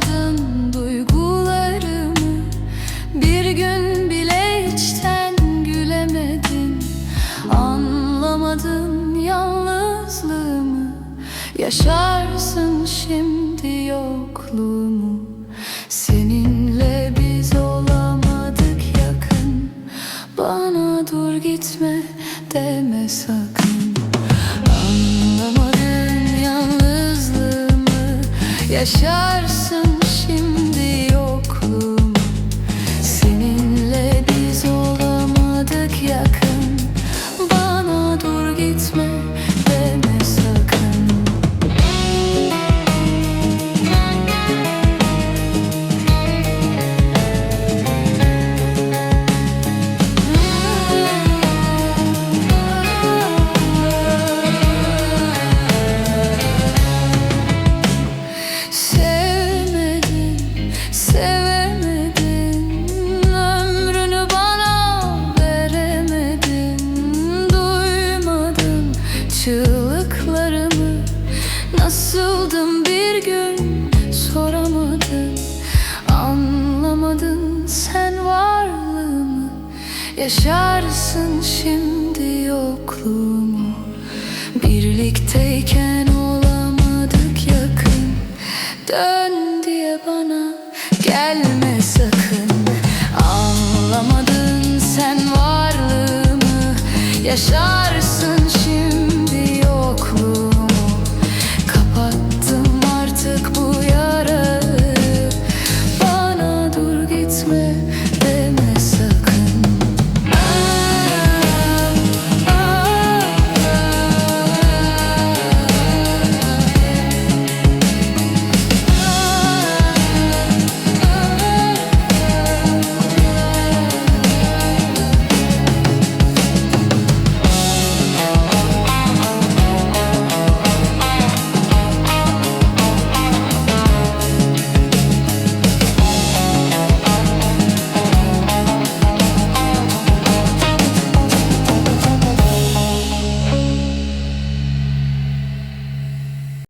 Anlamadım duygularımı. Bir gün bile içten gülemedin. Anlamadın yalnızlığımı. Yaşarsın şimdi yokluğumu. Seninle biz olamadık yakın. Bana dur gitme deme sakın. Anlamadın yalnızlığımı. Yaşarsın Yaşarsın şimdi yokluğumu. Birlikteyken olamadık yakın. Dön diye bana gelme sakın. Anlamadın sen varlığımı. Yaşar